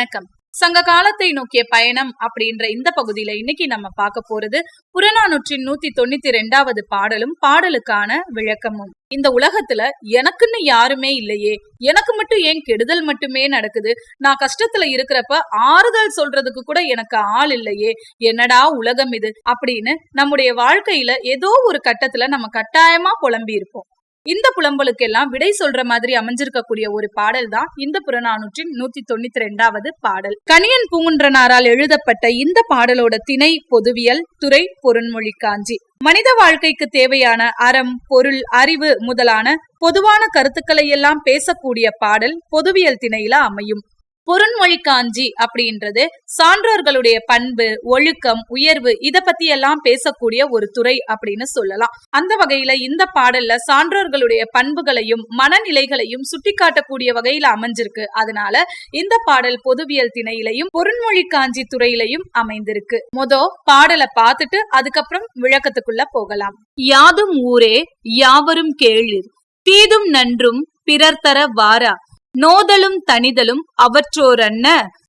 வணக்கம். சங்க காலத்தை நோக்கிய பயணம் அப்படின்ற இந்த பகுதியில இன்னைக்கு நம்ம பார்க்க போறது புறநானூற்றின் நூத்தி தொண்ணூத்தி ரெண்டாவது பாடலும் பாடலுக்கான விளக்கமும். இந்த உலகத்துல எனக்குன்னு யாருமே இல்லையே. எனக்கு மட்டும் ஏன் கெடுதல் மட்டுமே நடக்குது? நான் கஷ்டத்துல இருக்கிறப்ப ஆறுதல் சொல்றதுக்கு கூட எனக்கு ஆள் இல்லையே. என்னடா உலகம் இது? அப்படின்னு நம்முடைய வாழ்க்கையில ஏதோ ஒரு கட்டத்துல நம்ம கட்டாயமா புலம்பி இருப்போம் இந்த புலம்பலுக்கெல்லாம் விடை சொல்ற மாதிரி அமைஞ்சிருக்கக்கூடிய ஒரு பாடல் தான் இந்த புறநானூற்றின் நூத்தி தொண்ணூத்தி ரெண்டாவது பாடல். கணியன் பூங்குன்றனாரால் எழுதப்பட்ட இந்த பாடலோட திணை பொதுவியல் துறை பொருண்மொழி காஞ்சி. மனித வாழ்க்கைக்கு தேவையான அறம் பொருள் அறிவு முதலான பொதுவான கருத்துக்களை எல்லாம் பேசக்கூடிய பாடல் பொதுவியல் திணையில அமையும். புறன்மொழி காஞ்சி அப்படின்றது சான்றோர்களுடைய பண்பு ஒழுக்கம் உயர்வு இத பத்தி எல்லாம் பேசக்கூடிய ஒரு துறை அப்படின்னு சொல்லலாம். அந்த வகையில இந்த பாடல்ல சான்றோர்களுடைய பண்புகளையும் மனநிலைகளையும் சுட்டிக்காட்டக்கூடிய வகையில அமைஞ்சிருக்கு. அதனால இந்த பாடல் பொதுவியல் திணையிலையும் பொருண்மொழி காஞ்சி துறையிலையும் அமைந்திருக்கு. மொத பாடலை பார்த்துட்டு அதுக்கப்புறம் விளக்கத்துக்குள்ள போகலாம். யாதும் ஊரே யாவரும் கேளிர் தீதும் நன்றும் பிறர் தர வாரா நோதலும் தனிதலும் அவற்றோரன்ன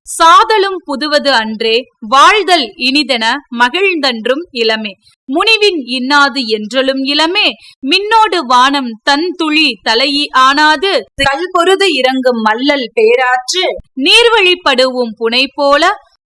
சாதலும் புதுவது அன்றே வாழ்தல் இனிதென மகிழ்ந்தன்றும் இளமே. முனிவின் இன்னாது என்றலும் இளமே மின்னோடு வானம் தன் துளி தலையி ஆனாது கல்பொருது இறங்கும் மல்லல் பேராற்று நீர்வழிப்படுவும் புனை போல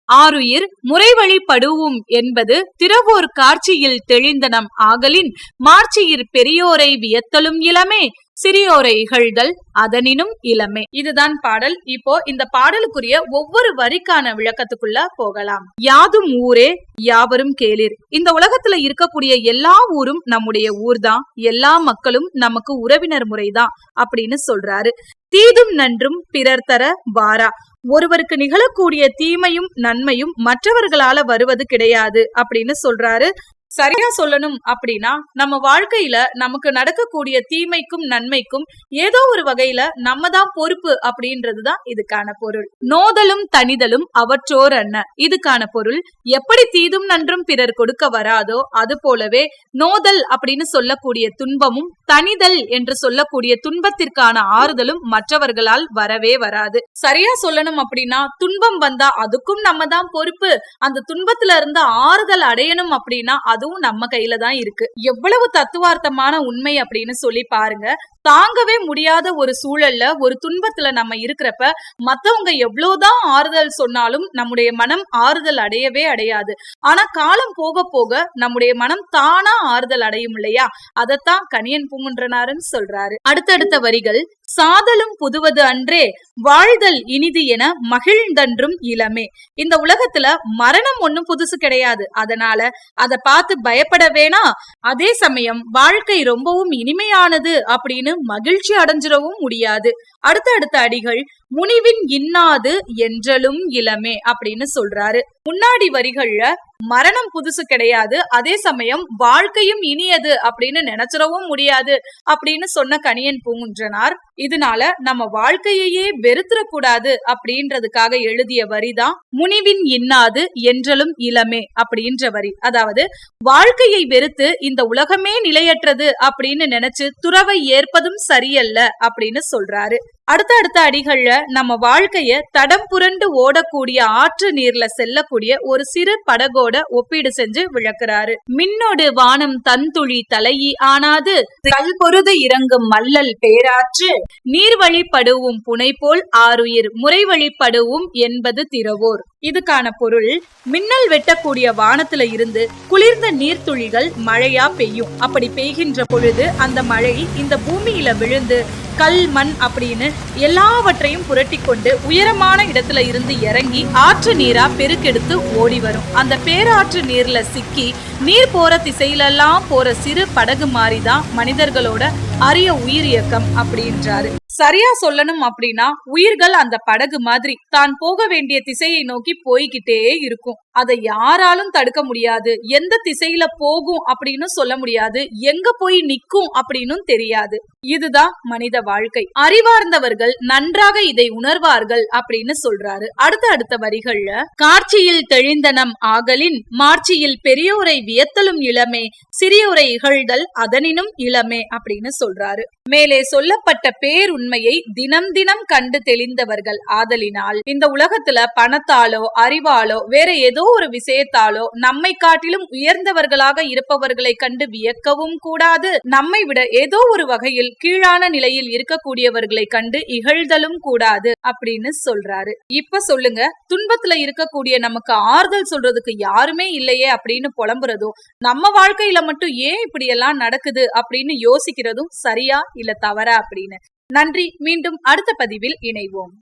ஆறுயிர் முறைவழிப்படுவும் என்பது திறவோர் காட்சியில் தெளிந்தனம் ஆகலின் மார்ச்சியிர் பெரியோரை வியத்தலும் இளமே சிறியோரை இகழ்தல் அதனினும் இளமே. இதுதான் பாடல். இப்போ இந்த பாடலுக்குரிய ஒவ்வொரு வரிக்கான விளக்கத்துக்குள்ள போகலாம். யாதும் ஊரே யாவரும் கேளிர். இந்த உலகத்துல இருக்கக்கூடிய எல்லா ஊரும் நம்முடைய ஊர் தான் எல்லா மக்களும் நமக்கு உறவினர் முறைதான் அப்படின்னு சொல்றாரு. தீதும் நன்றும் பிறர் தர வாரா. ஒருவருக்கு நிகழக்கூடிய தீமையும் நன்மையும் மற்றவர்களால வருவது கிடையாது அப்படின்னு சொல்றாரு சரியா சொல்லணும் அப்படின்னா நம்ம வாழ்க்கையில நமக்கு நடக்கக்கூடிய தீமைக்கும் நன்மைக்கும் ஏதோ ஒரு வகையில நம்ம தான் பொறுப்பு அப்படின்றதுதான் இதுக்கான பொருள். நோதலும் தனிதலும் அவற்றோர் அண்ண இதுக்கான பொருள் எப்படி தீதும் நன்றும் பிறர் கொடுக்க வராதோ அது போலவே நோதல் அப்படின்னு சொல்லக்கூடிய துன்பமும் தனிதல் என்று சொல்லக்கூடிய துன்பத்திற்கான ஆறுதலும் மற்றவர்களால் வரவே வராது. சரியா சொல்லணும் அப்படின்னா துன்பம் வந்தா அதுக்கும் நம்ம தான் பொறுப்பு. அந்த துன்பத்துல இருந்து ஆறுதல் அடையணும் அப்படின்னா அது அதுவும் நம்ம கையில தான் இருக்கு. எவ்வளவு தத்துவார்த்தமான உண்மை அப்படின்னு சொல்லி பாருங்க. தாங்கவே முடியாத ஒரு சூழல்ல ஒரு துன்பத்துல நம்ம இருக்கிறப்ப மத்தவங்க எவ்வளவுதான் ஆறுதல் சொன்னாலும் நம்முடைய மனம் ஆறுதல் அடையவே அடையாது. ஆனா காலம் போக போக நம்முடைய மனம் தானா ஆறுதல் அடையும் இல்லையா? அதத்தான் கணியன் பூங்குன்றனாருன்னு சொல்றாரு. அடுத்தடுத்த வரிகள் சாதலும் புதுவது அன்றே வாழ்தல் இனிது என மகிழ்ந்தன்றும் இளமே. இந்த உலகத்துல மரணம் ஒண்ணும் புதுசு கிடையாது. அதனால அதை பார்த்து பயப்பட வேணா. அதே சமயம் வாழ்க்கை ரொம்பவும் இனிமையானது அப்படின்னு மகிழ்ச்சி அடைஞ்சிடவும் முடியாது. அடுத்த அடுத்த அடிகள் முனிவின் இன்னாது என்றலும் இளமே அப்படின்னு சொல்றாரு. முன்னாடி வரிகள்ல மரணம் புதுசு கிடையாது. அதே சமயம் வாழ்க்கையும் இனியது அப்படின்னு நினைச்சிடவும் முடியாது அப்படின்னு சொன்ன கணியன் பூங்குன்றனார். இதனால நம்ம வாழ்க்கையையே வெறுத்துடக்கூடாது அப்படின்றதுக்காக எழுதிய வரிதான் முனிவின் இன்னாது என்றலும் இளமே அப்படின்ற வரி. அதாவது வாழ்க்கையை வெறுத்து இந்த உலகமே நிலையற்றது அப்படின்னு நினைச்சு துறவை ஏற்பதும் சரியல்ல அப்படின்னு சொல்றாரு. அடுத்த அடுத்த அடிகள்ல நம்ம வாழ்க்கைய தடம் புரண்டு ஓடக்கூடிய ஆற்று நீர்ல செல்லக்கூடிய ஒரு சிறு படகோட ஒப்பீடு செஞ்சு விளக்குறாரு. மின்னோடு வானம் தன்துளி தலையி ஆனாது கல் பொருது இறங்கும் மல்லல் பேராற்று. நீர் நீர்வழிப்படுவும் புனை போல் ஆறுயிர் முறைவழிப்படுவும் என்பது திறவோர். இதுக்கான பொருள் மின்னல் வெட்டக்கூடிய வானத்துல இருந்து குளிர்ந்த நீர்த்துளிகள் மழையா பெய்யும். அப்படி பெய்கின்ற பொழுது அந்த மழை இந்த பூமியில விழுந்து கல் மண் அப்படின்னு எல்லாவற்றையும் புரட்டி கொண்டு உயரமான இடத்துல இருந்து இறங்கி ஆற்று நீரா பெருக்கெடுத்து ஓடி வரும். அந்த பேராற்று நீர்ல சிக்கி நீர் போற திசையிலெல்லாம் போற சிறு படகு மாதிரிதான் மனிதர்களோட அரிய உயிர் இயக்கம் அப்படின்றாரு. சரியா சொல்லணும் அப்படின்னா உயிர்கள் அந்த படகு மாதிரி தான் போக வேண்டிய திசையை நோக்கி போய்கிட்டே இருக்கும். அதை யாராலும் தடுக்க முடியாது. எந்த திசையில போகும் அப்படின்னு சொல்ல முடியாது. எங்க போய் நிக்கும் அப்படின்னு தெரியாது. இதுதான் மனித வாழ்க்கை. அறிவார்ந்தவர்கள் நன்றாக இதை உணர்வார்கள் அப்படின்னு சொல்றாரு. அடுத்த அடுத்த வரிகள்ல காட்சியில் தெளிந்தனம் ஆகலின் மார்ச்சியில் பெரியோரை வியத்தலும் இளமே சிறியோரை இகழ்தல் அதனினும் இளமே அப்படின்னு சொல்றாரு சொல்றாரு. மேலே சொல்லப்பட்ட பேருண்மையை தினம் தினம் கண்டு தெளிந்தவர்கள் ஆதலினால் இந்த உலகத்துல பணத்தாலோ அறிவாலோ வேற ஏதோ ஒரு விஷயத்தாலோ நம்மை காட்டிலும் உயர்ந்தவர்களாக இருப்பவர்களை கண்டு வியக்கவும் கூடாது. நம்மை விட ஏதோ ஒரு வகையில் கீழான நிலையில் இருக்கக்கூடியவர்களை கண்டு இகழ்தலும் கூடாது அப்படின்னு சொல்றாரு. இப்ப சொல்லுங்க துன்பத்துல இருக்கக்கூடிய நமக்கு ஆறுதல் சொல்றதுக்கு யாருமே இல்லையே அப்படின்னு புலம்புறதும் நம்ம வாழ்க்கையில மட்டும் ஏன் இப்படி எல்லாம் நடக்குது அப்படின்னு யோசிக்கிறதும் சரியா? இல்ல தவறா அப்படின்னு. நன்றி மீண்டும் அடுத்த பதிவில் இணைவோம்.